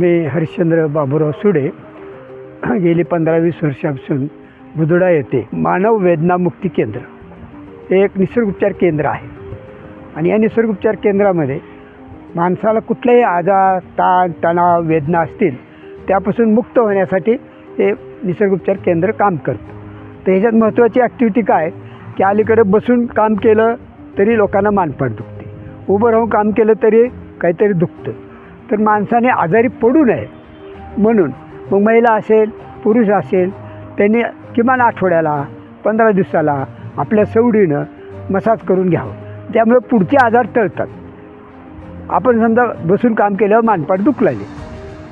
मी हरिश्चंद्र बाबूराव सुडे. गेली पंधरा वीस वर्षापासून बुदुडा येथे मानव वेदना मुक्ती केंद्र. हे एक निसर्गोपचार केंद्र आहे. आणि या निसर्गोपचार केंद्रामध्ये माणसाला कुठलेही आजार ताण तणाव वेदना असतील त्यापासून मुक्त होण्यासाठी हे निसर्गोपचार केंद्र काम करतं. तर ह्याच्यात महत्त्वाची ॲक्टिव्हिटी काय? की अलीकडे बसून काम केलं तरी लोकांना मानपाट दुखते. उभं राहून काम केलं तरी काहीतरी दुखतं. तर माणसाने आजारी पडू नये म्हणून. मग महिला असेल पुरुष असेल त्यांनी किमान आठवड्याला पंधरा दिवसाला आपल्या सवडीनं मसाज करून घ्यावं. त्यामुळे पुढचे आजार टळतात. आपण समजा बसून काम केल्यावर मानपाट दुखलाले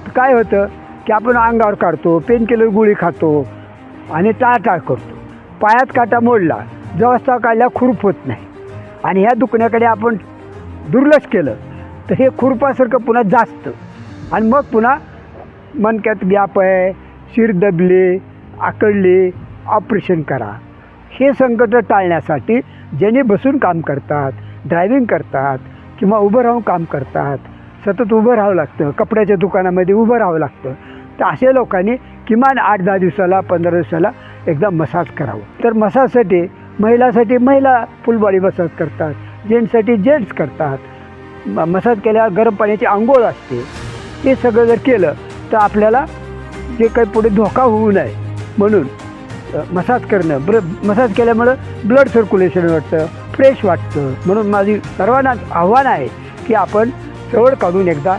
तर काय होतं की आपण अंगावर काढतो पेन किलर गोळी खातो आणि टाळटाळ करतो. पायात काटा मोडला जवळचा काढल्या खुरप होत नाही. आणि ह्या दुखण्याकडे आपण दुर्लक्ष केलं तर हे खुरपासारखं पुन्हा जास्त. आणि मग पुन्हा मणक्यात गॅप आहे शिर दबले आकडले ऑपरेशन करा. हे संकट टाळण्यासाठी ज्याने बसून काम करतात ड्रायव्हिंग करतात किंवा उभं राहून काम करतात सतत उभं राहावं लागतं कपड्याच्या दुकानामध्ये उभं राहावं लागतं तर अशा लोकांनी किमान आठ दहा दिवसाला पंधरा दिवसाला एकदा मसाज करावं. तर मसाजसाठी महिलासाठी महिला फुल बॉडी मसाज करतात जेंट्ससाठी जेंट्स करतात. म मसाज केल्यावर गरम पाण्याची आंघोळ असते. हे सगळं जर केलं तर आपल्याला जे काही पुढे धोका होऊ नये. म्हणून मसाज करणं ब्र मसाज केल्यामुळं ब्लड सर्क्युलेशन वाटतं फ्रेश वाटतं. म्हणून माझी सर्वांना आव्हान आहे की आपण सवड काढून एकदा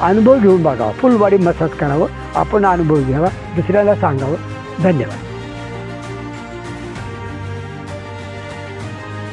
अनुभव घेऊन बघावा. फुल बॉडी मसाज करावं आपण अनुभव घ्यावा. दुसऱ्याला सांगावं. धन्यवाद.